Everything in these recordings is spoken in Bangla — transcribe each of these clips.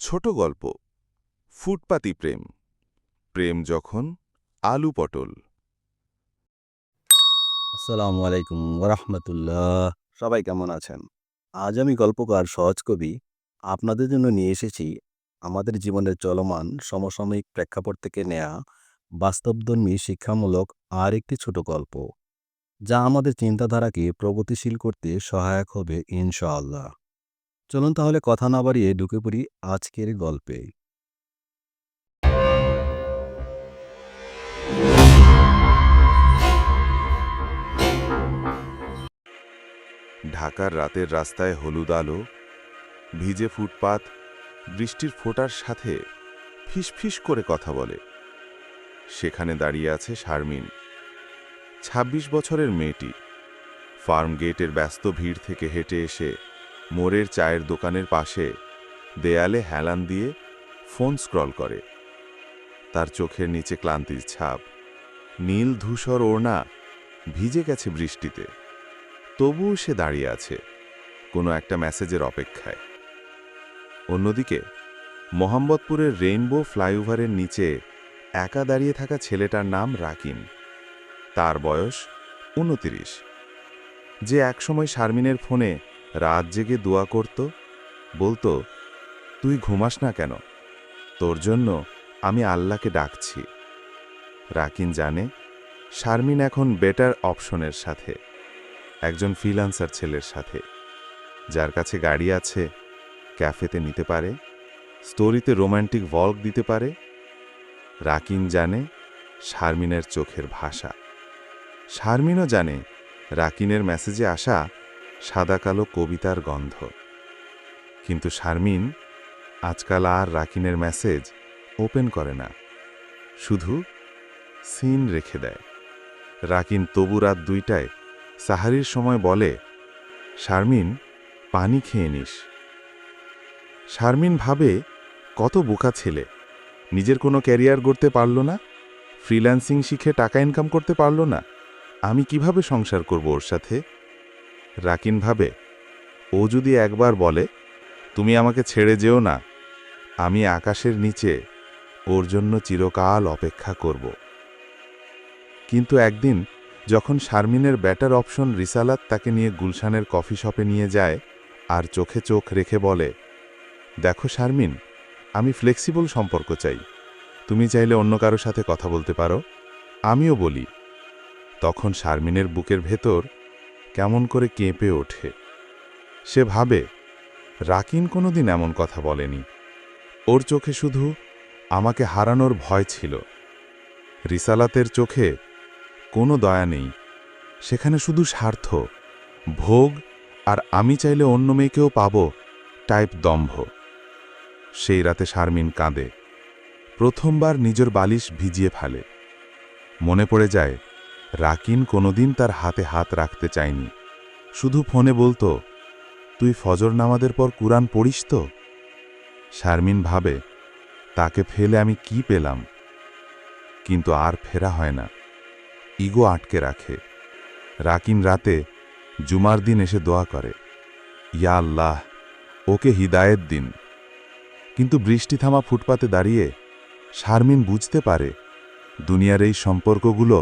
ছোট গল্প ফুটপাতি প্রেম প্রেম যখন আলু পটল। আসসালামু আলাইকুম ওরহমতুল্লাহ সবাই কেমন আছেন? আজ আমি গল্পকার সহজ কবি আপনাদের জন্য নিয়ে এসেছি আমাদের জীবনের চলমান সমসাময়িক প্রেক্ষাপট থেকে নেয়া বাস্তবধর্মী শিক্ষামূলক আর একটি ছোট গল্প যা আমাদের চিন্তাধারাকে প্রগতিশীল করতে সহায়ক হবে ইনশাআল্লাহ। চলুন তাহলে কথা না বাড়িয়ে ঢুকে পড়ি আজকের গল্পে। ঢাকার রাতের রাস্তায় হলুদ আলো, ভিজে ফুটপাত, বৃষ্টির ফোঁটার সাথে ফিসফিস করে কথা বলে। সেখানে দাঁড়িয়ে আছে শারমিন ২৬ বছরের মেয়েটি। ফার্ম গেটের ব্যস্ত ভিড় থেকে হেঁটে এসে মোড়ের চায়ের দোকানের পাশে দেয়ালে হেলান দিয়ে ফোন স্ক্রল করে। তার চোখের নিচে ক্লান্তির ছাপ। নীল ধূসর ওড়না ভিজে গেছে বৃষ্টিতে। তবুও সে দাঁড়িয়ে আছে, কোনো একটা মেসেজের অপেক্ষায়। অন্যদিকে, মোহাম্মদপুরের রেইনবো ফ্লাইওভারের নিচে একা দাঁড়িয়ে থাকা ছেলেটার নাম রাকিম। তার বয়স উনতিরিশ যে একসময় শারমিনের ফোনে রাত জেগে দোয়া করত, বলতো, তুই ঘুমাস না কেন? তোর জন্য আমি আল্লাহকে ডাকছি। রাকিন জানে, শারমিন এখন বেটার অপশনের সাথে, একজন ফ্রিল্যান্সার ছেলের সাথে। যার কাছে গাড়ি আছে, ক্যাফেতে নিতে পারে, স্টোরিতে রোমান্টিক ভল্ক দিতে পারে। রাকিন জানে শারমিনের চোখের ভাষা। শারমিনও জানে, রাকিনের মেসেজে আসা সাদা কালো কবিতার গন্ধ। কিন্তু শারমিন আজকাল আর রাকিনের মেসেজ ওপেন করে না। শুধু সিন রেখে দেয়। রাকিন তবু রাত দুইটায় সাহারির সময় বলে, শারমিন, পানি খেয়ে নিস। শারমিন ভাবে, কত বোকা ছেলে। নিজের কোনো ক্যারিয়ার গড়তে পারল না। ফ্রিল্যান্সিং শিখে টাকা ইনকাম করতে পারল না। আমি কীভাবে সংসার করব ওর সাথে? রাকিন ভাবে, ও যদি একবার বলে, তুমি আমাকে ছেড়ে যেও না, আমি আকাশের নিচে ওর জন্য চিরকাল অপেক্ষা করব। কিন্তু একদিন যখন শারমিনের ব্যাটার অপশন রিসালাত তাকে নিয়ে গুলশানের কফি শপে নিয়ে যায় আর চোখে চোখ রেখে বলে, দেখো শারমিন, আমি ফ্লেক্সিবল সম্পর্ক চাই। তুমি চাইলে অন্য কারও সাথে কথা বলতে পারো। আমিও বলি। তখন শারমিনের বুকের ভেতর কেমন করে কেঁপে ওঠে। সে ভাবে, রাকিন কোনোদিন এমন কথা বলেনি। ওর চোখে শুধু আমাকে হারানোর ভয় ছিল। রিসালাতের চোখে কোনো দয়া নেই। সেখানে শুধু স্বার্থ, ভোগ আর আমি চাইলে অন্য মেয়েকেও পাব টাইপ দম্ভ। সেই রাতে শারমিন কাঁদে। প্রথমবার নিজের বালিশ ভিজিয়ে ফেলে। মনে পড়ে যায় রাকিন কোনোদিন তার হাতে হাত রাখতে চায়নি। শুধু ফোনে বলতো, তুই ফজর নামাদের পর কুরআন পড়িস তো? শারমিন ভাবে, তাকে ফেলে আমি কি পেলাম? কিন্তু আর ফেরা হয় না। ইগো আটকে রাখে। রাকিন রাতে জুমার দিন এসে দোয়া করে, ইয়া আল্লাহ, ওকে হিদায়েত দিন। কিন্তু বৃষ্টি থামা ফুটপাতে দাঁড়িয়ে শারমিন বুঝতে পারে, দুনিয়ার এই সম্পর্কগুলো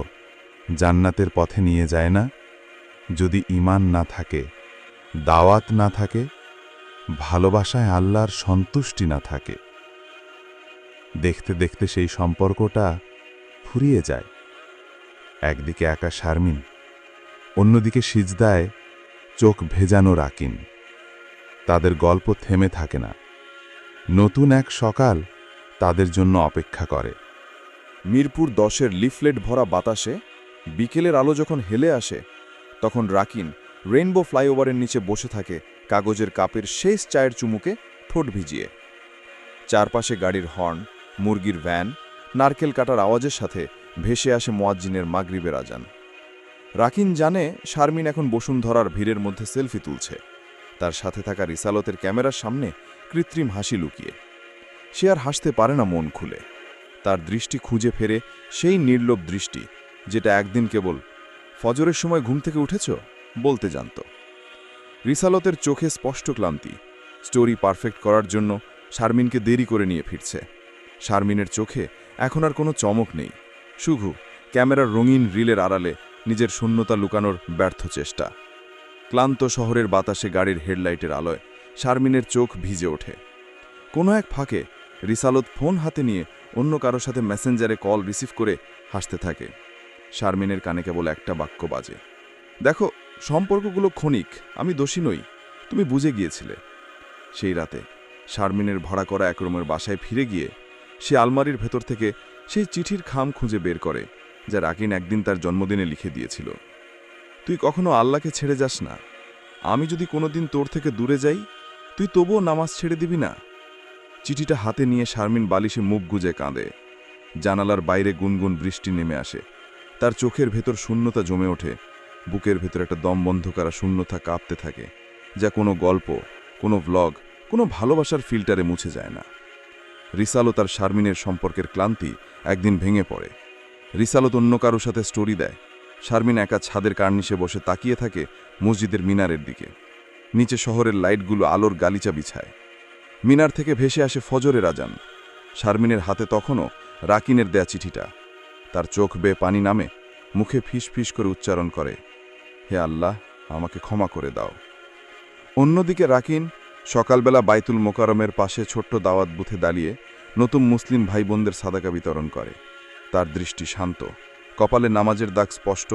জান্নাতের পথে নিয়ে যায় না। যদি ইমান না থাকে, দাওয়াত না থাকে, ভালোবাসায় আল্লাহর সন্তুষ্টি না থাকে। দেখতে দেখতে সেই সম্পর্কটা ফুরিয়ে যায়। একদিকে একা শারমিন, অন্যদিকে সিজদায় চোখ ভেজানো রাকিন। তাদের গল্প থেমে থাকে না। নতুন এক সকাল তাদের জন্য অপেক্ষা করে। মিরপুর দশের লিফলেট ভরা বাতাসে বিকেলের আলো যখন হেলে আসে, তখন রাকিন রেইনবো ফ্লাইওভারের নিচে বসে থাকে কাগজের কাপের শেষ চায়ের চুমুকে ঠোঁট ভিজিয়ে। চারপাশে গাড়ির হর্ন, মুরগির ভ্যান, নারকেল কাটার আওয়াজের সাথে ভেসে আসে মোয়াজ্জিনের মাগরিবের আজান। রাকিন জানে শারমিন এখন বসুন্ধরার ভিড়ের মধ্যে সেলফি তুলছে। তার সাথে থাকা রিসালতের ক্যামেরার সামনে কৃত্রিম হাসি লুকিয়ে। সে আর হাসতে পারে না মন খুলে। তার দৃষ্টি খুঁজে ফেরে সেই নির্লোভ দৃষ্টি যেটা একদিন কেবল ফজরের সময় ঘুম থেকে উঠেছ, বলতে জানত। রিসালতের চোখে স্পষ্ট ক্লান্তি, স্টোরি পারফেক্ট করার জন্য শারমিনকে দেরি করে নিয়ে ফিরছে। শারমিনের চোখে এখন আর কোনো চমক নেই। শুধু ক্যামেরার রঙিন রিলের আড়ালে নিজের শূন্যতা লুকানোর ব্যর্থ চেষ্টা। ক্লান্ত শহরের বাতাসে গাড়ির হেডলাইটের আলোয় শারমিনের চোখ ভিজে ওঠে। কোনো এক ফাঁকে রিসালত ফোন হাতে নিয়ে অন্য কারও সাথে মেসেঞ্জারে কল রিসিভ করে হাসতে থাকে। শারমিনের কানে কেবল একটা বাক্য বাজে। দেখো, সম্পর্কগুলো ক্ষণিক, আমি দোষী নই, তুমি বুঝে গিয়েছিলে। সেই রাতে শারমিনের ভরা করা একরমের বাসায় ফিরে গিয়ে সে আলমারির ভেতর থেকে সেই চিঠির খাম খুঁজে বের করে, যা রাকিন একদিন তার জন্মদিনে লিখে দিয়েছিল। তুই কখনো আল্লাহকে ছেড়ে যাস না। আমি যদি কোনোদিন তোর থেকে দূরে যাই, তুই তবুও নামাজ ছেড়ে দিবি না? চিঠিটা হাতে নিয়ে শারমিন বালিশে মুখ গুজে কাঁদে। জানালার বাইরে গুনগুন বৃষ্টি নেমে আসে। তার চোখের ভেতর শূন্যতা জমে ওঠে। বুকের ভেতর একটা দম বন্ধ করা শূন্যতা কাঁপতে থাকে, যা কোনো গল্প, কোনো ভ্লগ কোনো ভালোবাসার ফিল্টারে মুছে যায় না। রিসালো তার শারমিনের সম্পর্কের ক্লান্তি একদিন ভেঙে পড়ে। রিসালত অন্য কারও সাথে স্টোরি দেয়। শারমিন একা ছাদের কার্নিশে বসে তাকিয়ে থাকে মসজিদের মিনারের দিকে। নিচে শহরের লাইটগুলো আলোর গালিচা বিছায়। মিনার থেকে ভেসে আসে ফজরের আজান। শারমিনের হাতে তখনও রাকিনের দেয়া চিঠিটা। তার চোখ বেয়ে পানি নামে, মুখে ফিস ফিস করে উচ্চারণ করে, হে আল্লাহ, আমাকে ক্ষমা করে দাও। অন্যদিকে রাকিন সকালবেলা বাইতুল মোকারমের পাশে ছোট্ট দাওয়াত বুথে দাঁড়িয়ে নতুন মুসলিম ভাই বোনদের সাদাকা বিতরণ করে। তার দৃষ্টি শান্ত, কপালে নামাজের দাগ স্পষ্ট,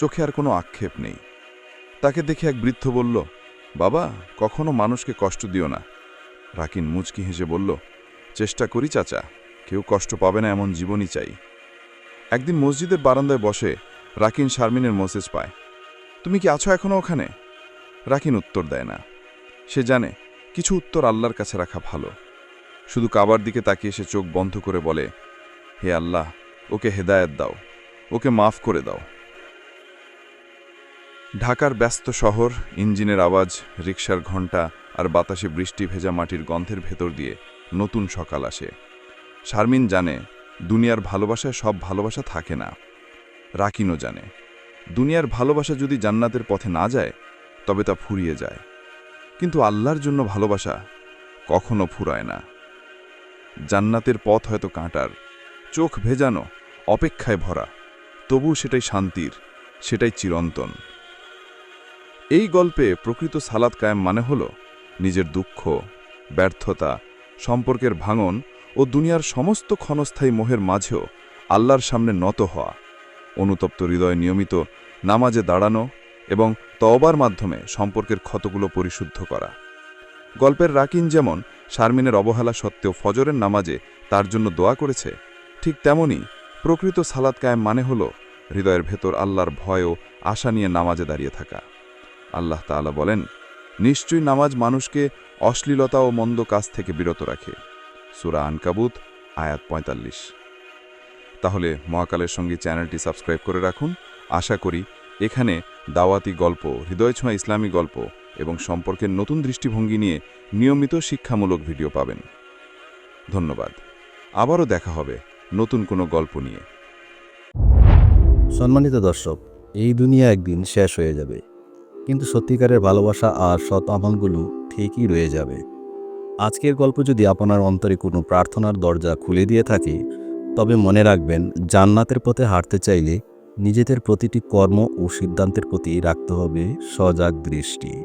চোখে আর কোনো আক্ষেপ নেই। তাকে দেখে এক বৃদ্ধ বলল, বাবা, কখনো মানুষকে কষ্ট দিও না। রাকিন মুচকি হেসে বলল, চেষ্টা করি চাচা, কেউ কষ্ট পাবে না এমন জীবনই চাই। একদিন মসজিদের বারান্দায় বসে রাকিন শারমিনের মেসেজ পায়। তুমি কি আছো এখনও ওখানে? রাকিন উত্তর দেয় না। সে জানে কিছু উত্তর আল্লাহর কাছে রাখা ভালো। শুধু কাবার দিকে তাকিয়ে সে চোখ বন্ধ করে বলে, হে আল্লাহ, ওকে হেদায়েত দাও, ওকে মাফ করে দাও। ঢাকার ব্যস্ত শহর, ইঞ্জিনের আওয়াজ, রিকশার ঘণ্টা আর বাতাসে বৃষ্টি ভেজা মাটির গন্ধের ভেতর দিয়ে নতুন সকাল আসে। শারমিন জানে দুনিয়ার ভালোবাসায় সব ভালোবাসা থাকে না। রাকিনও জানে, দুনিয়ার ভালোবাসা যদি জান্নাতের পথে না যায়, তবে তা ফুরিয়ে যায়। কিন্তু আল্লাহর জন্য ভালোবাসা কখনো ফুরায় না। জান্নাতের পথ হয়তো কাঁটার, চোখ ভেজানো, অপেক্ষায় ভরা তবু সেটাই শান্তির, সেটাই চিরন্তন। এই গল্পে প্রকৃত সালাদ কায়েম মানে হল নিজের দুঃখ, ব্যর্থতা, সম্পর্কের ভাঙন ও দুনিয়ার সমস্ত ক্ষণস্থায়ী মোহের মাঝেও আল্লাহর সামনে নত হওয়া। অনুতপ্ত হৃদয়ে নিয়মিত নামাজে দাঁড়ানো এবং তওবার মাধ্যমে সম্পর্কের ক্ষতগুলো পরিশুদ্ধ করা। গল্পের রাকিন যেমন শারমিনের অবহেলা সত্ত্বেও ফজরের নামাজে তার জন্য দোয়া করেছে, ঠিক তেমনি প্রকৃত সালাদ কায়েম মানে হল হৃদয়ের ভেতর আল্লাহর ভয় ও আশা নিয়ে নামাজে দাঁড়িয়ে থাকা। আল্লাহ তাআলা বলেন, নিশ্চয়ই নামাজ মানুষকে অশ্লীলতা ও মন্দ কাজ থেকে বিরত রাখে। সুরা আনকাবুত, আয়াত পঁয়তাল্লিশ। তাহলে মহাকালের সঙ্গে চ্যানেলটি সাবস্ক্রাইব করে রাখুন। আশা করি এখানে দাওয়াতি গল্প, হৃদয় ছোঁয়া ইসলামী গল্প এবং সম্পর্কের নতুন দৃষ্টিভঙ্গি নিয়ে নিয়মিত শিক্ষামূলক ভিডিও পাবেন। ধন্যবাদ। আবারও দেখা হবে নতুন কোনো গল্প নিয়ে। সম্মানিত দর্শক, এই দুনিয়া একদিন শেষ হয়ে যাবে। কিন্তু সত্যিকারের ভালোবাসা আর সৎ আমলগুলো ঠিকই রয়ে যাবে। আজকের গল্প যদি আপনার অন্তরে কোনো প্রার্থনার দরজা খুলে দিয়ে থাকে, তবে মনে রাখবেন, জান্নাতের পথে হাঁটতে চাইলে নিজেদের প্রতিটি কর্ম ও সিদ্ধান্তের প্রতি রাখতে হবে সজাগ দৃষ্টি।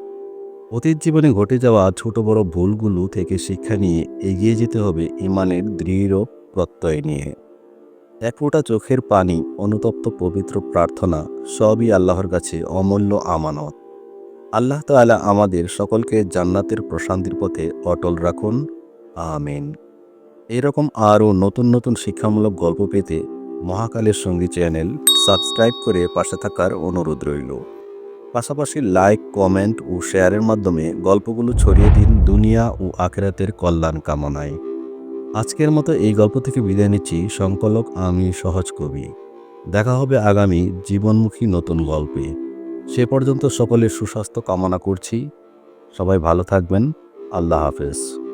অতীত জীবনে ঘটে যাওয়া ছোট বড় ভুলগুলো থেকে শিক্ষা নিয়ে এগিয়ে যেতে হবে ইমানের দৃঢ় প্রত্যয় নিয়ে। এক ফোঁটা চোখের পানি, অনুতপ্ত পবিত্র প্রার্থনা, সবই আল্লাহর কাছে অমূল্য আমানত। আল্লাহ তাআলা আমাদের সকলকে জান্নাতের প্রশান্তির পথে অটল রাখুন। আমিন। এরকম আরও নতুন নতুন শিক্ষামূলক গল্প পেতে মহাকালের সঙ্গী চ্যানেল সাবস্ক্রাইব করে পাশে থাকার অনুরোধ রইল। পাশাপাশি লাইক, কমেন্ট ও শেয়ারের মাধ্যমে গল্পগুলো ছড়িয়ে দিন দুনিয়া ও আখেরাতের কল্যাণ কামনায়। আজকের মতো এই গল্প থেকে বিদায় নিচ্ছি। সংকলক আমি সহজ কবি। দেখা হবে আগামী জীবনমুখী নতুন গল্পে। সে পর্যন্ত সকলের সুস্বাস্থ্য কামনা করছি। সবাই ভালো থাকবেন। আল্লাহ হাফেজ।